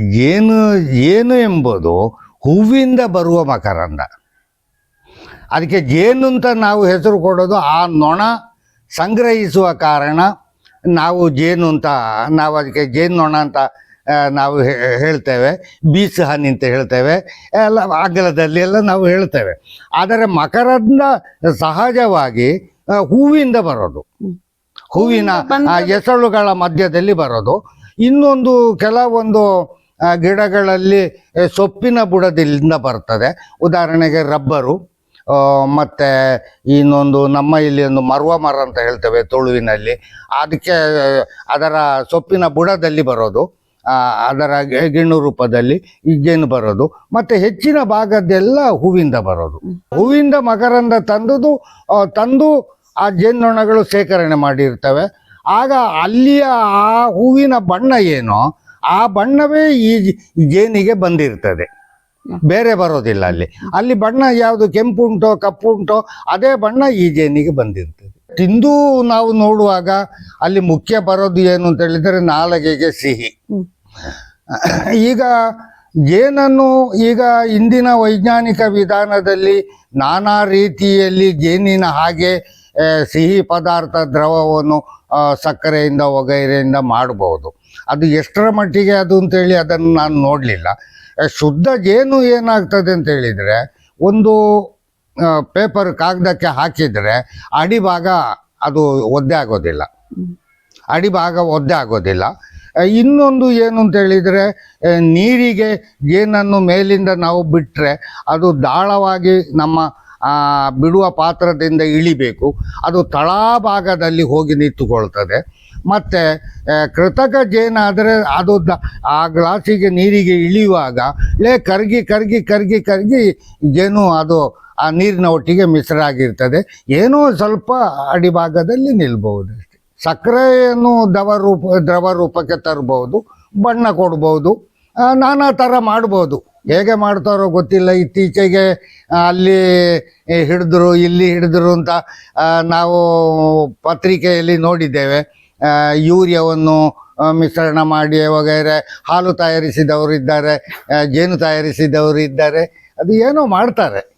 ಏನು ಏನು ಎಂಬುದು ಹೂವಿಂದ ಬರುವ ಮಕರಂದ. ಅದಕ್ಕೆ ಜೇನು ಅಂತ ನಾವು ಹೆಸರು ಕೊಡೋದು ಆ ನೊಣ ಸಂಗ್ರಹಿಸುವ ಕಾರಣ ನಾವು ಜೇನು ಅಂತ ನಾವು ಅದಕ್ಕೆ ಜೇನು ನೊಣ ಅಂತ ನಾವು ಹೇಳ್ತೇವೆ ಬೀಸ್ ಹನಿ ಅಂತ ಹೇಳ್ತೇವೆ ಎಲ್ಲ ಅಗಲದಲ್ಲಿ ಎಲ್ಲ ನಾವು ಹೇಳ್ತೇವೆ. ಆದರೆ ಮಕರಂದ ಸಹಜವಾಗಿ ಹೂವಿಂದ ಬರೋದು. ಹೂವಿನ ಆ, ಎಸಳುಗಳ ಮಧ್ಯದಲ್ಲಿ ಬರೋದು. ಇನ್ನೊಂದು ಕೆಲವೊಂದು ಗಿಡಗಳಲ್ಲಿ ಸೊಪ್ಪಿನ ಬುಡದಿಂದ ಬರ್ತದೆ. ಉದಾಹರಣೆಗೆ ರಬ್ಬರು ಮತ್ತು ಇನ್ನೊಂದು ನಮ್ಮ ಇಲ್ಲಿ ಒಂದು ಮರುವ ಮರ ಅಂತ ಹೇಳ್ತೇವೆ ತುಳುವಿನಲ್ಲಿ. ಅದಕ್ಕೆ, ಅದರ ಸೊಪ್ಪಿನ ಬುಡದಲ್ಲಿ ಬರೋದು ಅದರ ಗಿಣ್ಣು ರೂಪದಲ್ಲಿ ಈಗೇನು ಬರೋದು, ಮತ್ತೆ ಹೆಚ್ಚಿನ ಭಾಗದ್ದೆಲ್ಲ ಹೂವಿಂದ ಬರೋದು. ಹೂವಿಂದ ಮಕರಂದ ತಂದುದು ತಂದು ಆ ಜೇನ್ನೊಣಗಳು ಶೇಖರಣೆ ಮಾಡಿರ್ತವೆ. ಆಗ ಅಲ್ಲಿಯ ಆ ಹೂವಿನ ಬಣ್ಣ ಏನೋ? ಆ ಬಣ್ಣವೇ ಈ ಜೇನಿಗೆ ಬಂದಿರ್ತದೆ. ಬೇರೆ ಬರೋದಿಲ್ಲ ಅಲ್ಲಿ. ಅಲ್ಲಿ ಬಣ್ಣ ಯಾವುದು ಕೆಂಪು ಉಂಟೋ, ಕಪ್ಪು ಉಂಟೋ, ಅದೇ ಬಣ್ಣ ಈ ಜೇನಿಗೆ ಬಂದಿರ್ತದೆ. ತಿಂದು ನಾವು ನೋಡುವಾಗ ಅಲ್ಲಿ ಮುಖ್ಯ ಬರೋದು ಏನು ಅಂತ ಹೇಳಿದರೆ ನಾಲಗೆಗೆ ಸಿಹಿ. ಈಗ ಜೇನನ್ನು ಈಗ ಇಂದಿನ ವೈಜ್ಞಾನಿಕ ವಿಧಾನದಲ್ಲಿ ನಾನಾ ರೀತಿಯಲ್ಲಿ ಜೇನಿನ ಹಾಗೆ ಸಿಹಿ ಪದಾರ್ಥ ದ್ರವವನ್ನು ಸಕ್ಕರೆಯಿಂದ, ಒಗೈರೆಯಿಂದ ಮಾಡಬಹುದು. ಅದು ಎಷ್ಟರ ಮಟ್ಟಿಗೆ ಅದು ಅಂತೇಳಿ ಅದನ್ನು ನಾನು ನೋಡಲಿಲ್ಲ. ಶುದ್ಧ ಜೇನು ಏನಾಗ್ತದೆ ಅಂತ ಹೇಳಿದರೆ ಒಂದು ಪೇಪರ್ ಕಾಗದಕ್ಕೆ ಹಾಕಿದರೆ ಅಡಿಭಾಗ ಅದು ಒದ್ದೆ ಆಗೋದಿಲ್ಲ. ಅಡಿಭಾಗ ಒದ್ದೆ ಆಗೋದಿಲ್ಲ. ಇನ್ನೊಂದು ಏನು ಅಂತ ಹೇಳಿದರೆ ನೀರಿಗೆ ಜೇನನ್ನು ಮೇಲಿಂದ ನಾವು ಬಿಟ್ಟರೆ ಅದು ದಾಳವಾಗಿ ನಮ್ಮ ಬಿಡುವ ಪಾತ್ರದಿಂದ ಇಳಿಬೇಕು. ಅದು ತಳಭಾಗದಲ್ಲಿ ಹೋಗಿ ನಿಂತುಕೊಳ್ತದೆ. ಮತ್ತು ಕೃತಕ ಜೇನಾದರೆ ಅದು ಆ ಗ್ಲಾಸಿಗೆ ನೀರಿಗೆ ಇಳಿಯುವಾಗ, ಲೇ ಕರಗಿ ಕರಗಿ ಕರಗಿ ಕರಗಿ ಜೇನು ಅದು ಆ ನೀರಿನ ಒಟ್ಟಿಗೆ ಮಿಶ್ರ ಆಗಿರ್ತದೆ ಏನೋ ಸ್ವಲ್ಪ ಅಡಿಭಾಗದಲ್ಲಿ ನಿಲ್ಬಹುದು ಸಕ್ಕರೆಯನ್ನು ದವ ರೂಪ, ದ್ರವ ರೂಪಕ್ಕೆ ತರಬಹುದು, ಬಣ್ಣ ಕೊಡ್ಬೋದು ನಾನಾ ಥರ ಮಾಡ್ಬೋದು ಹೇಗೆ ಮಾಡ್ತಾರೋ ಗೊತ್ತಿಲ್ಲ. ಇತ್ತೀಚೆಗೆ ಅಲ್ಲಿ ಹಿಡಿದ್ರು, ಇಲ್ಲಿ ಹಿಡಿದ್ರು ಅಂತ ನಾವು ಪತ್ರಿಕೆಯಲ್ಲಿ ನೋಡಿದ್ದೇವೆ. ಯೂರಿಯಾವನ್ನು ಮಿಶ್ರಣ ಮಾಡಿ ವಗೈರೆ ಹಾಲು ತಯಾರಿಸಿದವರು ಇದ್ದಾರೆ ಜೇನು ತಯಾರಿಸಿದವರು ಇದ್ದಾರೆ ಅದು ಏನೋ ಮಾಡ್ತಾರೆ.